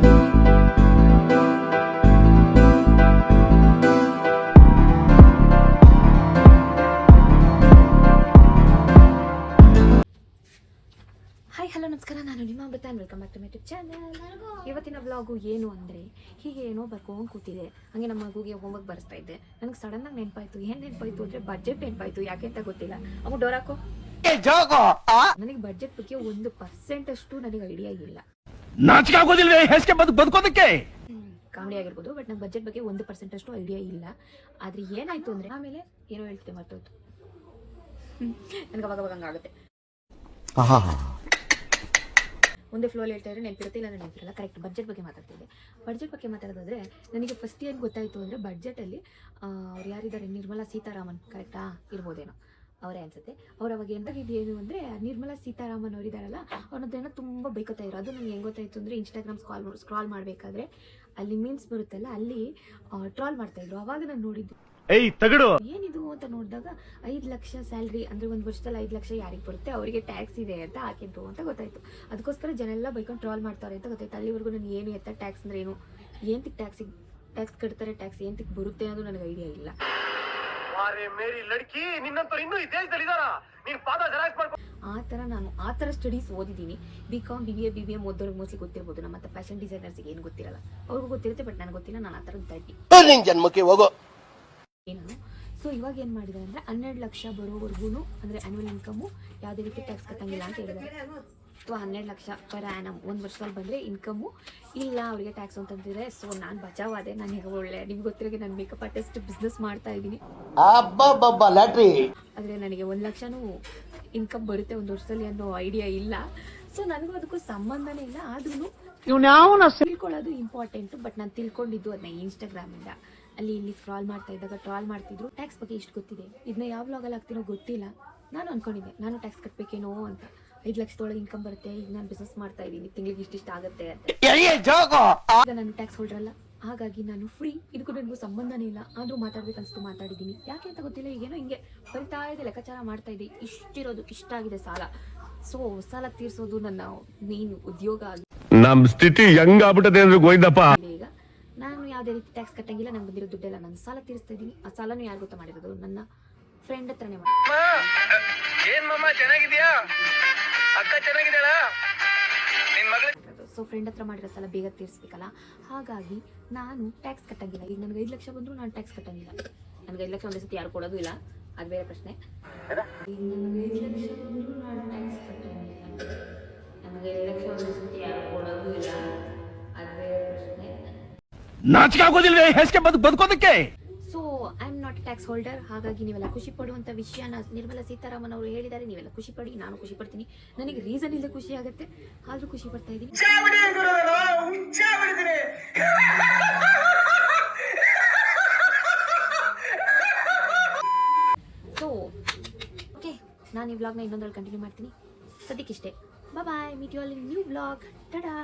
Hi hello ನಮಸ್ಕಾರ. ನಾನು ನಿಮ್ಮ Amrutha welcome back to my tube channel ಇವತ್ತಿನ ಬ್ಲಾಗು ಏನು ಅಂದರೆ ಹೀಗೆ ಏನೋ ಬರ್ಕೊಂಡು ಕೂತಿದೆ. ಹಾಗೆ ನಮ್ಮ ಮಗುಗೆ ಹೋಮ್ವರ್ಕ್ ಬರೆಸ್ತಾ ಇದ್ದೆ. ನನಗೆ ಸಡನ್ನಾಗಿ ನೆನಪಾಯ್ತು. ಏನು ನೆನಪಾಯ್ತು ಅಂದರೆ ಬಜೆಟ್ ನೆನಪಾಯ್ತು. ಯಾಕೆ ಅಂತ ಗೊತ್ತಿಲ್ಲ. ಅಮ್ಮ ಡೋರಾಕೋ ನನಗೆ ಬಜೆಟ್ ಬಗ್ಗೆ ಒಂದು ಪರ್ಸೆಂಟ್ ಅಷ್ಟು ನನಗೆ ಐಡಿಯಾ ಇಲ್ಲ. ನಾಚಿಕೆ ಆಗೋದಿಲ್ವೇ ಹೆಸ್ಕೆ ಬದ್ ಬದುಕೋದಕ್ಕೆ? ಕಾಮಿಡಿ ಆಗಿರ್ಬೋದು ಬಟ್ ನಂಗೆ ಬಜೆಟ್ ಬಗ್ಗೆ ಒಂದು ಪರ್ಸೆಂಟ್ ಅಷ್ಟು ಐಡಿಯಾ ಇಲ್ಲ. ಆದರೆ ಏನಾಯ್ತು ಅಂದರೆ ಆಮೇಲೆ ಏನೋ ಹೇಳ್ತಿದ್ದೆ ಮರ್ತೋಯ್ತು. ನನಗೆ ಅವಾಗ ಅವಾಗ ಹಂಗಾಗುತ್ತೆ. ಒಂದೇ ಫ್ಲೋ ಹೇಳ್ತಾ ಇದ್ರೆ ನೆನಪಿರುತ್ತೆ ಇಲ್ಲ ನೆನಪಿರಲ್ಲ. ಕರೆಕ್ಟ್ ಬಜೆಟ್ ಬಗ್ಗೆ ಮಾತಾಡ್ತಿದ್ದೆ ಬಜೆಟ್ ಬಗ್ಗೆ ಮಾತಾಡೋದಾದ್ರೆ ನನಗೆ ಫಸ್ಟ್ ಏನು ಗೊತ್ತಾಯಿತು ಅಂದರೆ ಬಡ್ಜೆಟಲ್ಲಿ ಅವ್ರು ಯಾರಿದ್ದಾರೆ? ನಿರ್ಮಲಾ ಸೀತಾರಾಮನ್. ಕರೆಕ್ಟಾ ಇರ್ಬೋದೇನೋ. ಅವರೇ ಅನ್ಸುತ್ತೆ. ಅವ್ರು ಅವಾಗ ಏನು ಅಂದರೆ ನಿರ್ಮಲಾ ಸೀತಾರಾಮನ್ ಅವರಿದ್ದಾರಲ್ಲ ಅವ್ರದ್ದೇನೋ ತುಂಬ ಬೈಕೋತಾ ಇರೋ ಅದು ನನಗೆ ಹೆಂಗೆ ಗೊತ್ತಾಯಿತು ಅಂದರೆ ಇನ್ಸ್ಟಾಗ್ರಾಮ್ ಸ್ಕಾಲ್ ಸ್ಕ್ರಾಲ್ ಮಾಡಬೇಕಾದ್ರೆ ಅಲ್ಲಿ ಮೀನ್ಸ್ ಬರುತ್ತಲ್ಲ ಅಲ್ಲಿ ಟ್ರಾಲ್ ಮಾಡ್ತಾಯಿದ್ರು ಅವಾಗ ನಾನು ನೋಡಿದ್ದು. ಏಯ್ ತಗಡು! ಏನಿದು ಅಂತ ನೋಡಿದಾಗ ಐದು ಲಕ್ಷ ಸ್ಯಾಲ್ರಿ ಅಂದ್ರೆ ಒಂದು ವರ್ಷದಲ್ಲಿ ಐದು ಲಕ್ಷ ಯಾರಿಗೆ ಬರುತ್ತೆ? ಅವರಿಗೆ ಟ್ಯಾಕ್ಸ್ ಇದೆ ಅಂತ ಹಾಕಿದ್ರು ಅಂತ ಗೊತ್ತಾಯ್ತು. ಅದಕ್ಕೋಸ್ಕರ ಜನ ಎಲ್ಲ ಬೈಕೊಂಡು ಟ್ರಾಲ್ ಮಾಡ್ತಾರೆ ಅಂತ ಗೊತ್ತಾಯ್ತು. ಅಲ್ಲಿವರೆಗೂ ನಾನು ಏನು ಎತ್ತ ಟ್ಯಾಕ್ಸ್ ಅಂದ್ರೆ ಏನು? ಏನ್ ಟ್ಯಾಕ್ಸಿಗೆ ಟ್ಯಾಕ್ಸ್ ಕಟ್ತಾರೆ? ಟ್ಯಾಕ್ಸ್ ಏಂತಿಗೆ ಬರುತ್ತೆ ಅನ್ನೋದು ನನಗೆ ಐಡಿಯಾ ಇಲ್ಲ. ವಾರೆ ಮೇರಿ ಲಡ್ಕಿ ನಿನ್ನಂತವ್ರು ಇನ್ನೂ ಈ ದೇಶದಲ್ಲಿ ಇದಾರ ನೀನ್ ಪಾದ ಜೆರಾಕ್ಸ್ ಮಾಡ್ಕೊ ಆ ಥರ ನಾನು ಆ ಥರ ಸ್ಟಡೀಸ್ ಓದಿದ್ದೀನಿ. B com B B A B B M ಓದೋರಿಗೆ mostly ಗೊತ್ತಿರ್ಬೋದು. ನಮ್ಮ ಮತ್ತೆ ಫ್ಯಾಷನ್ ಡಿಸೈನರ್ಸ್ಗೆ ಏನು ಗೊತ್ತಿರಲ್ಲ. ಅವ್ರಿಗೂ ಗೊತ್ತಿರುತ್ತೆ ಬಟ್ ನನಗೆ ಗೊತ್ತಿಲ್ಲ ನಾನು ಆ ಥರದ್ದು ತರ್ಟಿ ನಿನ್ ಜನ್ಮಕ್ಕೆ ಹೋಗೋ. ಏನು ಸೊ ಇವಾಗ ಏನು ಮಾಡಿದ್ದಾರೆ ಅಂದರೆ ಹನ್ನೆರಡು ಲಕ್ಷ ಬರೋವರೆಗೂ ಅಂದರೆ ಆ್ಯನ್ಯುವಲ್ ಇನ್ಕಮು ಯಾವುದೇ ರೀತಿ ಟ್ಯಾಕ್ಸ್ ಕಟ್ಟಂಗಿಲ್ಲ ಅಂತ ಹೇಳಿದ್ದಾರೆ. ಅಥವಾ ಹನ್ನೆರಡು ಲಕ್ಷ ಪರ್ ನಮ್ಮ ಒಂದು ವರ್ಷದಲ್ಲಿ ಬಂದರೆ ಇನ್ಕಮ್ಮು ಇಲ್ಲ ಅವರಿಗೆ ಟ್ಯಾಕ್ಸ್ ಅಂತಂದಿದ್ರೆ ಸೊ ನಾನು ಬಚಾವ್ ಬಚಾವಾದೆ ನಾನು ಹೇಗೆ ಒಳ್ಳೆ ನಿಮ್ಗೆ ಗೊತ್ತಿರೋಗೆ ನಾನು ಮೇಕಪ್ ಆರ್ಟಿಸ್ಟ್ ಬಿಸ್ನೆಸ್ ಮಾಡ್ತಾ ಇದ್ದೀನಿ. ಆದರೆ ನನಗೆ ಒಂದು ಲಕ್ಷನೂ ಇನ್ಕಮ್ ಬರುತ್ತೆ ಒಂದು ವರ್ಷದಲ್ಲಿ ಅನ್ನೋ ಐಡಿಯಾ ಇಲ್ಲ. ಸೊ ನನಗೂ ಅದಕ್ಕೂ ಸಂಬಂಧನೇ ಇಲ್ಲ ಆದ್ರೂ ತಿಳ್ಕೊಳ್ಳೋದು ಇಂಪಾರ್ಟೆಂಟ್ ಬಟ್ ನಾನು ತಿಳ್ಕೊಂಡಿದ್ದು ಅದನ್ನ ಇನ್ಸ್ಟಾಗ್ರಾಮಿಂದ ಅಲ್ಲಿ ಇಲ್ಲಿ ಸ್ಕ್ರಾಲ್ ಮಾಡ್ತಾ ಇದ್ದಾಗ ಟ್ರಾಲ್ ಮಾಡ್ತಿದ್ರು. ಟ್ಯಾಕ್ಸ್ ಬಗ್ಗೆ ಇಷ್ಟು ಗೊತ್ತಿದೆ. ಇದನ್ನ ಯಾವ ಲಾಗಲ್ಲಿ ಆಗ್ತೀನೋ ಗೊತ್ತಿಲ್ಲ. ನಾನು ಅನ್ಕೊಂಡಿದ್ದೆ ನಾನು ಟ್ಯಾಕ್ಸ್ ಕಟ್ಟಬೇಕೇನೋ ಅಂತ. ಐದು ಲಕ್ಷದೊಳಗೆ ಇನ್ಕಮ್ ಬರುತ್ತೆ ಈಗ ನಾನು ಬಿಸ್ನೆಸ್ ಮಾಡ್ತಾ ಇದ್ದೀನಿ ತಿಂಗಳಿಗೆ ಇಷ್ಟಿಷ್ಟ ಆಗುತ್ತೆ ಅಂತ. ಈಗ ನಾನು ಟ್ಯಾಕ್ಸ್ ಹೊಲ್ರಲ್ಲ ಹಾಗಾಗಿ ನಾನು ಫ್ರೀ ಇದಕ್ಕೂ ನನಗೂ ಸಂಬಂಧನೇ ಇಲ್ಲ ಆದರೂ ಮಾತಾಡ್ಬೇಕನ್ಸ್ತು ಮಾತಾಡಿದ್ದೀನಿ. ಯಾಕೆ ಅಂತ ಗೊತ್ತಿಲ್ಲ ಈಗೇನೋ ಹಿಂಗೆ ಬರಿತಾ ಇದೆ ಲೆಕ್ಕಾಚಾರ ಮಾಡ್ತಾ ಇದೆ ಇಷ್ಟಿರೋದು ಇಷ್ಟ ಆಗಿದೆ ಸಾಲ. ಸೊ ಸಾಲ ತೀರಿಸೋದು ನನ್ನ ಮೇನ್ ಉದ್ಯೋಗ ಆಗಿ ನಮ್ ಸ್ಥಿತಿ ಹೆಂಗ್ ಆಗ್ಬಿಟ್ಟದೆ ಅಂದ್ರೆ ಗೋಯ್ದಪ್ಪ ಈಗ ನಾನು ಯಾವುದೇ ರೀತಿ ಟ್ಯಾಕ್ಸ್ ಕಟ್ಟಂಗಿಲ್ಲ ನಂಗೆ ಬಂದಿರೋ ದುಡ್ಡೆಲ್ಲ ನಾನು ಸಾಲ ತೀರಿಸ್ತಾ ಇದ್ದೀನಿ. ಆ ಸಾಲನೂ ಯಾರು ಗೊತ್ತಾ ಮಾಡಿರೋದು? ನನ್ನ ಫ್ರೆಂಡ್ ಹತ್ರನೇ ಮಾಡಿ ಏನ್ ಮಮ್ಮ ಚೆನ್ನಾಗಿದ್ಯಾ? ಅಕ್ಕ ಚೆನ್ನಾಗಿದ್ದಾಳ? ನಿನ್ ಮಗಳ ಸೊ ಫ್ರೆಂಡ್ ಹತ್ರ ಮಾಡಿರೋ ಸಲ ಬೇಗ ತೀರಿಸ್ಬೇಕಲ್ಲ? ಹಾಗಾಗಿ ನಾನು ಟ್ಯಾಕ್ಸ್ ಕಟ್ಟಂಗಿಲ್ಲ. ಈಗ ನನಗೆ ಐದು ಲಕ್ಷ ಬಂದರೂ ನಾನು ಟ್ಯಾಕ್ಸ್ ಕಟ್ಟಂಗಿಲ್ಲ. ನನಗೆ ಐದು ಲಕ್ಷ ಒಂದೇ ಸತಿ ಯಾರು ಕೊಡೋದು ಇಲ್ಲ. ಅದು ಬೇರೆ ಪ್ರಶ್ನೆ. ಈಗ ನನಗೆ ಐದು ಲಕ್ಷ ಬಂದರೂ ನಾನು ಟ್ಯಾಕ್ಸ್ ಕಟ್ಟಂಗಿಲ್ಲ. ನನಗೆ ಐದು ಲಕ್ಷ ಒಂದೇ ಸತಿ ಯಾರು ಕೊಡೋದು ಇಲ್ಲ. ಅದು ಬೇರೆ ಪ್ರಶ್ನೆ. ನಾಚಿಕೆ ಆಗೋದಿಲ್ಲ ಹೆಸ್ಕೆ ಬದ್ ಬದುಕೋದಕ್ಕೆ? ಟ್ಯಾಕ್ಸ್ ಹೋಲ್ಡರ್ ಹಾಗಾಗಿ ನೀವೆಲ್ಲ ಖುಷಿ ಪಡುವಂಥ ವಿಷಯನ ನಿರ್ಮಲಾ ಸೀತಾರಾಮನ್ ಅವರು ಹೇಳಿದ್ದಾರೆ. ನೀವೆಲ್ಲ ಖುಷಿ ಪಡಿ, ನಾನು ಖುಷಿ ಪಡ್ತೀನಿ. ನನಗೆ ರೀಸನ್ ಇಲ್ಲದೆ ಖುಷಿ ಆಗುತ್ತೆ. ಆದರೂ ಖುಷಿ ಪಡ್ತಾ ಇದ್ದೀನಿ. ಸೊ ಓಕೆ ನಾನು ಈ ವ್ಲಾಗ್ನ ಇನ್ನೊಂದ್ರಲ್ಲಿ ಕಂಟಿನ್ಯೂ ಮಾಡ್ತೀನಿ. ಸದ್ಯಕ್ಕಿಷ್ಟೇ bye meet you all in new blog tada